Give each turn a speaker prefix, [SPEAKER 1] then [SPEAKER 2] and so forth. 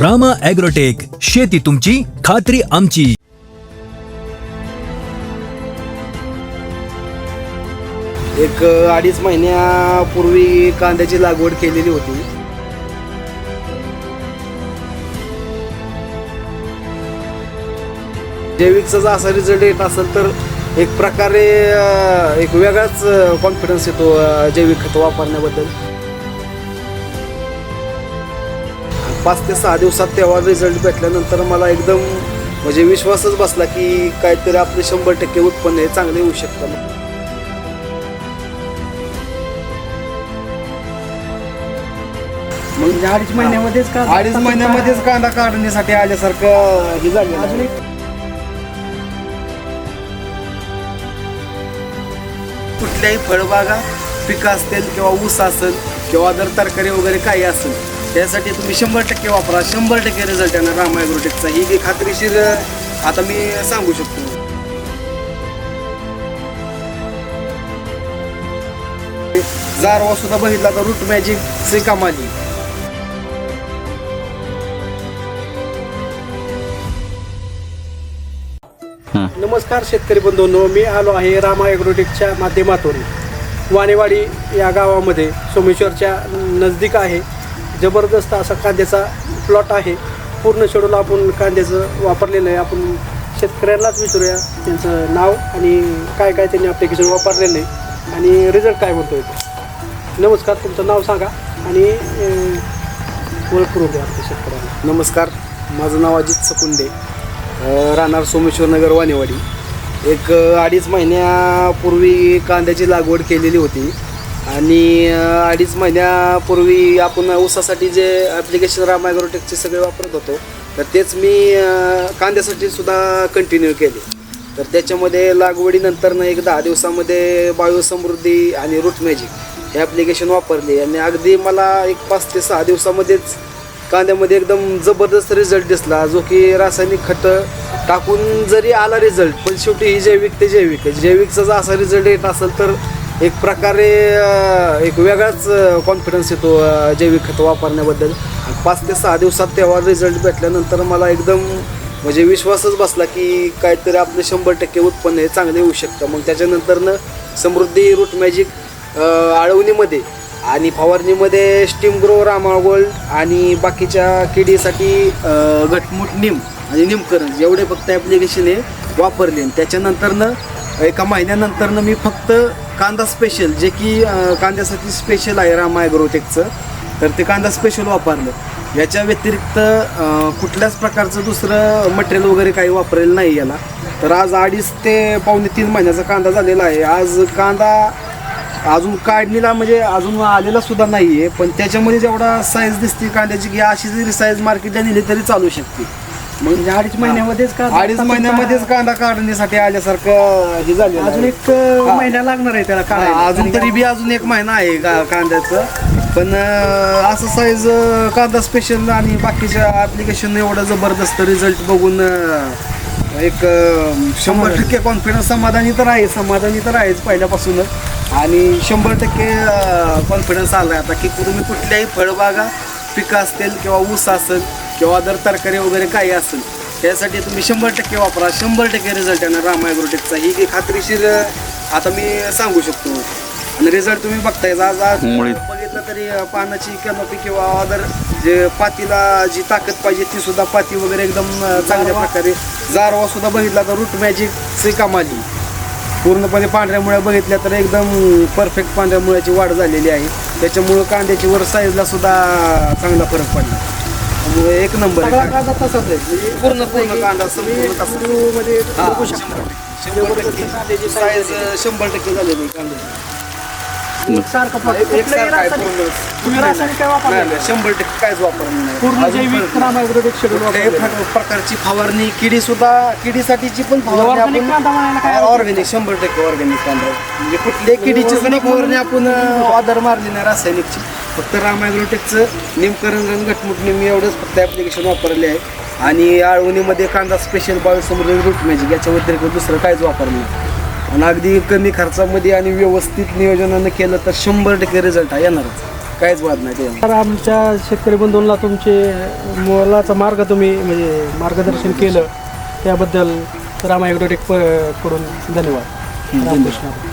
[SPEAKER 1] Rama agrotech शेती तुमची खात्री आमची.
[SPEAKER 2] एक अडीच महिन्यापूर्वी कांद्याची लागवड केलेली होती. जैविकचा जर असा रिझल्ट येत असेल तर एक प्रकारे एक वेगळाच कॉन्फिडन्स येतो जैविक खत वापरण्याबद्दल. पाच ते सहा दिवसात तेव्हा रिझल्ट भेटल्यानंतर मला एकदम म्हणजे विश्वासच बसला की काहीतरी आपले शंभर टक्के उत्पन्न हे चांगले होऊ शकतं. मग
[SPEAKER 3] म्हणजे अडीच महिन्यामध्येच का
[SPEAKER 2] अडीच महिन्यामध्येच कांदा काढण्यासाठी आल्यासारखं हे झालं
[SPEAKER 3] अजून एक
[SPEAKER 2] कुठल्याही फळबागा पिकं असतील किंवा ऊस असेल किंवा जर तरकारी वगैरे काही असेल त्यासाठी तुम्ही शंभर टक्के वापरा. शंभर टक्के रिझल्ट येणार रामायग्रोटेकचा ही काही खात्रीशीर आता मी सांगू शकतो. जारवा सुद्धा बघितला तर रूट मॅजिक कमाली
[SPEAKER 3] नमस्कार शेतकरी बंधूंनो मी आलो आहे रामा ॲग्रोटेकच्या माध्यमातून. वाणेवाडी या गावामध्ये सोमेश्वरच्या नजदीक आहे. जबरदस्त असा कांद्याचा प्लॉट आहे. पूर्ण शेड्यूल आपण कांद्याचं वापरलेलं आहे. आपण शेतकऱ्यांनाच विचारूया त्यांचं नाव आणि काय काय त्यांनी ॲप्लिकेशन वापरलेलं आहे. आणि रिझल्ट काय म्हणतो आहे नमस्कार तुमचं नाव सांगा आणि अं, ओळख करून द्या आपल्या शेतकऱ्यांना.
[SPEAKER 2] नमस्कार माझं नाव अजित सकुंडे. राहणार सोमेश्वर नगर वाणेवाडी. एक अडीच महिन्यापूर्वी कांद्याची लागवड केलेली होती. आणि अडीच महिन्यापूर्वी आपण ऊसासाठी जे ॲप्लिकेशन राम मायग्रोटेकचे सगळे वापरत होतो तर तेच मी कांद्यासाठी सुद्धा कंटिन्यू केले. तर त्याच्यामध्ये लागवडीनंतर एक दहा दिवसामध्ये बायोसमृद्धी आणि रूट मॅजिक हे ॲप्लिकेशन वापरले. आणि अगदी मला एक पाच ते सहा दिवसामध्येच कांद्यामध्ये एकदम जबरदस्त रिझल्ट दिसला. जो की रासायनिक खतं टाकून जरी आला रिझल्ट पण शेवटी ही जैविक ते जैविक आहे. जैविकचा जर असा रिझल्ट येत असेल तर एक प्रकारे एक वेगळाच कॉन्फिडन्स येतो जैविक खतं वापरण्याबद्दल. आणि पाच ते सहा दिवसात तेव्हा रिझल्ट भेटल्यानंतर मला एकदम म्हणजे विश्वासच बसला की काहीतरी आपलं शंभर टक्के उत्पन्न हे चांगले होऊ शकतं. मग त्याच्यानंतरनं समृद्धी रूट मॅजिक आळवणीमध्ये आणि फवारणीमध्ये स्टीम ग्रो रामाळ गोल्ड आणि बाकीच्या किडीसाठी घटमूट निम आणि निमकरण एवढे फक्त ॲप्लिकेशन हे वापरले. त्याच्यानंतरनं एका महिन्यानंतरनं मी फक्त कांदा स्पेशल जे की कांद्यासाठी स्पेशल आहे रामा ॲग्रोटेकचं तर ते कांदा स्पेशल वापरलं. याच्या व्यतिरिक्त कुठल्याच प्रकारचं दुसरं मटेरियल वगैरे काही वापरलेलं नाही याला. तर आज अडीच ते पावणे तीन महिन्याचा कांदा झालेला आहे. आज कांदा अजून काढणीला म्हणजे अजून आलेला सुद्धा आहे पण त्याच्यामध्ये जेवढा साईज दिसते कांद्याची की अशी जरी साईज मार्केटला नेली तरी चालू शकते. मग
[SPEAKER 3] म्हणजे अडीच महिन्यामध्येच का
[SPEAKER 2] अडीच महिन्यामध्येच कांदा काढण्यासाठी आल्यासारखं हे झालं
[SPEAKER 3] अजून एक अं, महिना लागणार आहे त्याला काढायला.
[SPEAKER 2] अजून तरी बी अजून एक महिना आहे का कांद्याचं. पण अं, असं साईज कांदा स्पेशल आणि बाकीच्या ॲप्लिकेशन एवढं जबरदस्त रिझल्ट बघून अं, एक अं, शंभर टक्के कॉन्फिडन्स समाधानी तर आहे समाधानी तर आहेच पहिल्यापासूनच. आणि शंभर टक्के कॉन्फिडन्स आला आहे आता की तुम्ही कुठल्याही फळबागा पिकं असतील किंवा ऊस असेल किंवा जर तरकारी वगैरे काही असेल त्यासाठी तुम्ही शंभर टक्के वापरा. शंभर टक्के रिझल्ट येणार राम ॲग्रोटेकचा ही खात्रीशीर आता मी सांगू शकतो. आणि रिझल्ट तुम्ही बघताय. आज आज बघितलं तरी पानाची कॅनोपी किंवा अदर जे पातीला जी ताकद पाहिजे ती सुद्धा पाती वगैरे एकदम चांगल्या प्रकारे. जारवा सुद्धा बघितला तर रूट मॅजिक ची कमाली. पूर्णपणे पांढऱ्या मुळ्या बघितल्या तर एकदम परफेक्ट पांढऱ्या मुळ्याची वाढ झालेली आहे. त्याच्यामुळं कांद्याची वर साईजला सुद्धा चांगला फरक पडला. त्यामुळे एक नंबर
[SPEAKER 3] सगळा कांदा तसाच आहे म्हणजे
[SPEAKER 2] पूर्ण पूर्ण कांदा संपूर्ण तसाच.
[SPEAKER 3] व्हिडिओमध्ये
[SPEAKER 2] हा,
[SPEAKER 3] बघू
[SPEAKER 2] शंभर
[SPEAKER 3] शकता
[SPEAKER 2] टक्के. शंभर टक्के साईज शंभर टक्के झालेली कांद्याची
[SPEAKER 3] सारखं plot.
[SPEAKER 2] एक
[SPEAKER 3] कुठलंही
[SPEAKER 2] सारखं आहे
[SPEAKER 3] रासायनिक-
[SPEAKER 2] पूर्ण.
[SPEAKER 3] तुम्ही रासायनिक काय
[SPEAKER 2] नाही,
[SPEAKER 3] वापरलं
[SPEAKER 2] नाही, शंभर टक्के काहीच वापरलं नाही
[SPEAKER 3] पूर्ण
[SPEAKER 2] अजून
[SPEAKER 3] जैविक
[SPEAKER 2] फरक नाही.
[SPEAKER 3] रामायग्रोटेक शेड्यूल
[SPEAKER 2] कुठल्याही
[SPEAKER 3] वापरलेलं
[SPEAKER 2] प्र- प्रकारची फवारणी किडी सुद्धा किडीसाठीची पण
[SPEAKER 3] Organic कांदा म्हणायला काय अर्थ
[SPEAKER 2] ऑर्गॅनिक शंभर टक्के ऑर्गॅनिक कांदा म्हणजे कुठल्याही किडीची सुद्धा फवारणी आपण अं, आधार मारली नाही रासायनिकची फक्त रामायग्रोटेकचं निमकरण घटमुट निम एवढंच फक्त ॲप्लिकेशन वापरले आहे. आणि आळवणीमध्ये कांदा स्पेशल बायोसमृद्धी रूट मॅजिक याच्या व्यतिरिक्त दुसरं काहीच वापरलं नाही. आणि अगदी कमी खर्चामध्ये आणि व्यवस्थित नियोजनानं केलं तर शंभर टक्के रिझल्ट हा येणारच. काहीच वाद नाही
[SPEAKER 3] तर आमच्या शेतकरी बंधूंना तुमचे मोलाचा मार्ग तुम्ही म्हणजे मार्गदर्शन केलं त्याबद्दल रामा ॲग्रोटेक प- कडून धन्यवाद. रामकृष्ण.